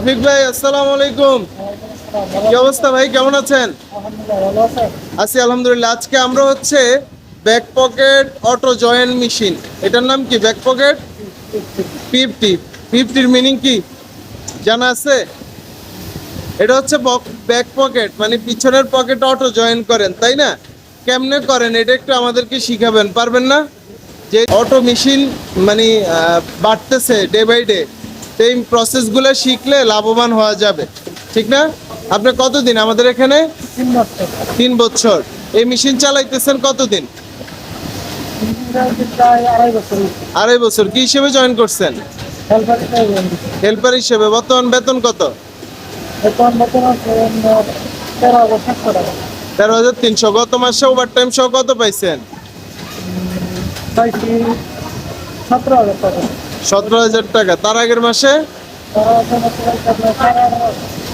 রফিক ভাই, আসসালামু আলাইকুম। কি অবস্থা ভাই, কেমন আছেন? আছি আলহামদুলিল্লাহ। আজকে আমরা হচ্ছে back pocket auto joint machine. এটার নাম কি? Back pocket? ফিফটি। ফিফটির মিনিং কি? জানা আছে? এটা হচ্ছে ব্যাক পকেট মানে পিছনের পকেট অটো জয়েন করেন, তাই না? কেমনে করেন, এটা একটু আমাদেরকে শিখাবেন, পারবেন না? যে অটো মেশিন মানে বাড়তেছে ডে বাই ডে এই প্রসেসগুলো শিখলে লাভবান হওয়া যাবে। ঠিক না? আপনি কতদিন আমাদের এখানে? তিন বছর। এই মেশিন চালাইতেছেন কতদিন? আড়াই বছর। কি হিসেবে জয়েন করছেন? হেল্পার হিসেবে। বর্তমান বেতন কত? তেরো হাজার তিনশো। গত মাসে ওভার টাইম সহ কত পাইছেন? সতেরো হাজার টাকা। সতেরো হাজার টাকা। তার আগের মাসে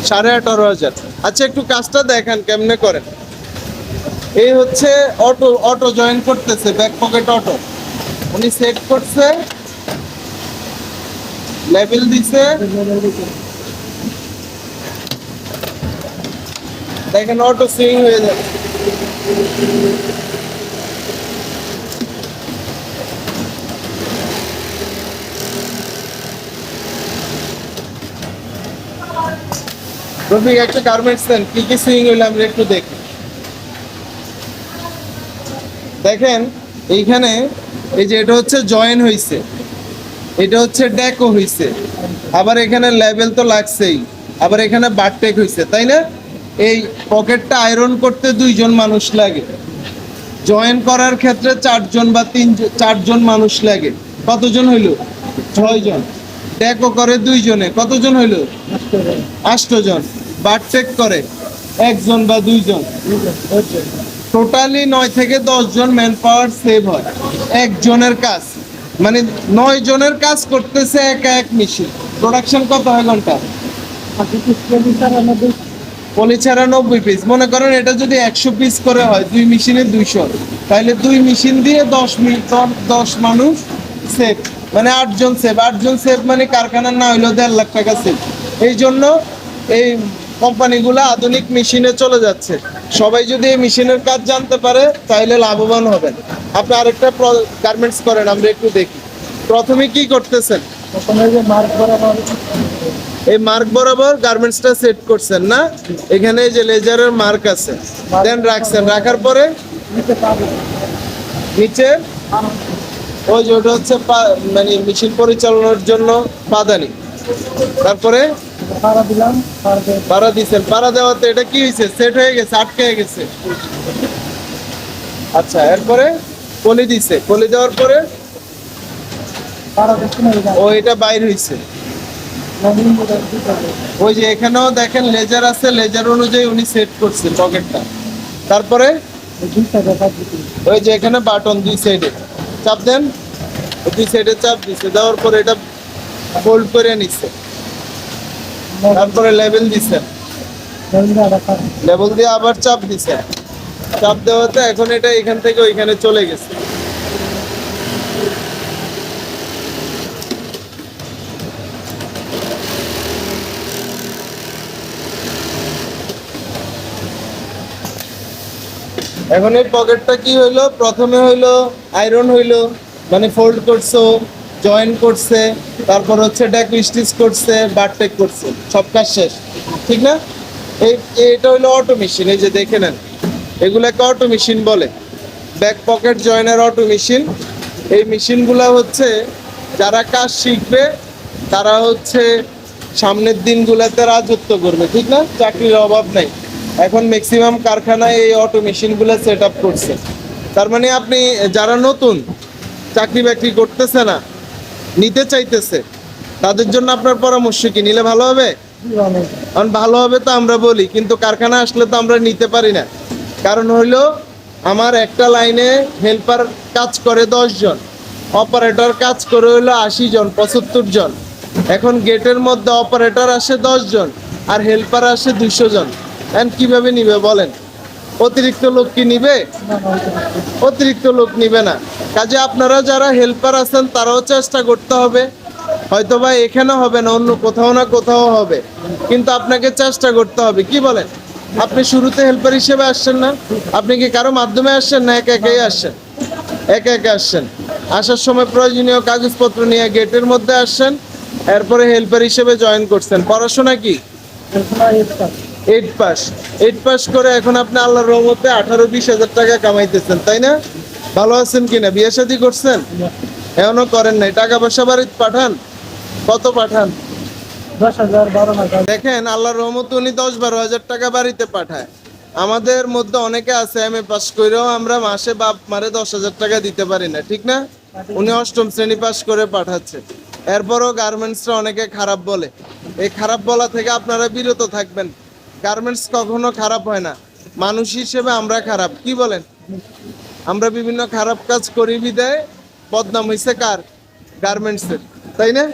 সাড়ে আঠারো হাজার। আচ্ছা একটু কাজটা দেখেন কেমনে করেন? এই হচ্ছে অটো অটো জয়েন করতেছে ব্যাক পকেট অটো। উনি সেট করছে লেভেল দিছে। দেখেন, অটো সুইং হয়ে যাবে রফিক একটা গার্মেন্টস দেন কি কি সুইং হইলে আমরা একটু দেখি। দেখেন এইখানে এই যে এটা হচ্ছে জয়েন হইছে এটা হচ্ছে ডেকো হইছে আবার এখানে লেভেল তো লাগছেই আবার এখানে বারটেক হইছে তাই না? এই পকেটটা আয়রন করতে দুইজন মানুষ লাগে জয়েন করার ক্ষেত্রে চারজন বা তিন চারজন মানুষ লাগে। কতজন হইল? ছয়জন। ডেকো করে দুইজনে কতজন হইল? আষ্টজন বারটেক করে। একজন বা দুইজন। টোটালি নয় থেকে জন ম্যান পাওয়ার সেভ হয়। একজনের কাজ। মানে নয় জনের কাজ করতেছে একা এক মেশিন প্রোডাকশন কত হয় ঘণ্টা? পলি ছাড়া নব্বই পিস মনে করেন এটা যদি একশো পিস করে হয়, দুই মেশিনে দুইশো। তাহলে দুই মেশিন দিয়ে দশ মিনিট দশ মানুষ সেভ মানে আটজন সেভ আটজন সেভ মানে কারখানার না হইলেও দেড় লাখ টাকা সেভ এই জন্য এই কোম্পানিগুলো আধুনিক মেশিনে চলে যাচ্ছে। সবাই যদি এই মেশিনের কাজ জানতে পারে তাহলে লাভবান হবেন। আপনি আরেকটা গার্মেন্টস করেন আমরা একটু দেখি। প্রথমে কি করতেছেন? এই মার্ক বরাবর গার্মেন্টসটা সেট করছেন না? এখানে যে লেজারের মার্ক আছে। দেন রাখছেন। রাখার পরে নিচে ওই যে ওটা হচ্ছে মানে মেশিন পরিচালনার জন্য পাদানি। তারপরে দিলাম পাড়া পাড়া দেওয়াতে এটা কি হয়েছে সেট হয়ে গেছে আটকে গেছে। আচ্ছা এরপরে কলি দিছে। কলি দেওয়ার পরে ও এটা বাইর হয়েছে ওই যে এখানেও দেখেন লেজার আছে লেজার অনুযায়ী উনি সেট করছে পকেটটা। তারপরে ওই যে এখানে বাটন দুই সাইডে চাপ দেন। দুই সাইডে চাপ দিছে। দেওয়ার পরে এটা ফোল্ড করে নিচ্ছে তারপরে লেভেল দিছে নমিন রাখা লেভেল দিয়ে আবার চাপ দিছে চাপ দেওয়াতে এখন এটা এখান থেকে ওইখানে চলে গেছে। এখন এই পকেটটা কি হইল? প্রথমে হইল আয়রন হইল মানে ফোল্ড করছ। জয়েন করছে, তারপর হচ্ছে ডেক স্টিচ করছে বারটেক করছে, সব কাজ শেষ, ঠিক না? এই এটা হইল অটো মেশিন এই যে দেখে নেন, এগুলাকে অটো মেশিন বলে। ব্যাক পকেট জয়েনের অটো মেশিন এই মেশিনগুলা হচ্ছে যারা কাজ শিখবে, তারা হচ্ছে সামনের দিনগুলোতে রাজত্ব করবে, ঠিক না? চাকরির অভাব নাই। এখন ম্যাক্সিমাম কারখানায় এই অটো মেশিনগুলো সেট আপ করছে। তার মানে আপনি, যারা নতুন, চাকরি বাকরি করতেছে না নিতে চাইতেছে। তাদের জন্য আপনার পরামর্শ কি? নিলে ভালো হবে? কারণ ভালো হবে তো আমরা বলি, কিন্তু কারখানা আসলে তো আমরা নিতে পারি না। কারণ হইল, আমার একটা লাইনে হেল্পার কাজ করে দশ জন, অপারেটর কাজ করে হইল আশি জন, পঁচাত্তর জন। এখন গেটের মধ্যে অপারেটর আসে দশ জন, আর হেল্পার আসে দুইশো জন। এখন কীভাবে নিবে বলেন? অতিরিক্ত লোক কি নিবে? অতিরিক্ত লোক নিবে না। কাজে আপনারা যারা হেল্পার আছেন, তারাও চেষ্টা করতে হবে। হয়তো বা এখানে হবে না, অন্য কোথাও না কোথাও হবে। কিন্তু আপনাকে চেষ্টা করতে হবে। কি বলেন? আপনি শুরুতে হেল্পার হিসেবে আসছেন না? আপনি কি কারও মাধ্যমে আসছেন না একা একাই আসছেন? একা একা আসছেন। আসার সময় প্রয়োজনীয় কাগজপত্র নিয়ে গেটের মধ্যে আসছেন, এরপরে হেল্পার হিসেবে জয়েন করছেন। পড়াশোনা কি? এইট পাস এইট পাস করে এখন আপনি আল্লাহর রহমতে আঠারো, বিশ হাজার টাকা কামাইতেছেন, তাই না? ভালো আছেন কিনা? বিয়ে শাদী করছেন? এখনও করেন নাই। টাকা পয়সা বাড়িতে পাঠান? কত পাঠান? দেখেন, আল্লাহর রহমত উনি দশ বারো হাজার টাকা বাড়িতে পাঠায়। আমাদের মধ্যে অনেকে আছে এম এ পাস করেও আমরা মাসে বাপ মারে দশ হাজার টাকা দিতে পারি না, ঠিক না? উনি অষ্টম শ্রেণি পাস করে পাঠাচ্ছে। এরপরও গার্মেন্টসরা অনেকে খারাপ বলে। এই খারাপ বলা থেকে আপনারা বিরত থাকবেন। গার্মেন্টস কখনো খারাপ হয় না। মানুষ হিসেবে আমরা খারাপ। কি বলেন? আমরা বিভিন্ন খারাপ কাজ করি, বিদায়। বদনাম হয়েছে কার? গার্মেন্টসের, তাই না?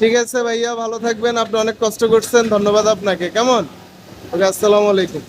ঠিক আছে ভাইয়া, ভালো থাকবেন। আপনি অনেক কষ্ট করছেন। ধন্যবাদ আপনাকে। কেমন? ওকে, আসসালামু আলাইকুম।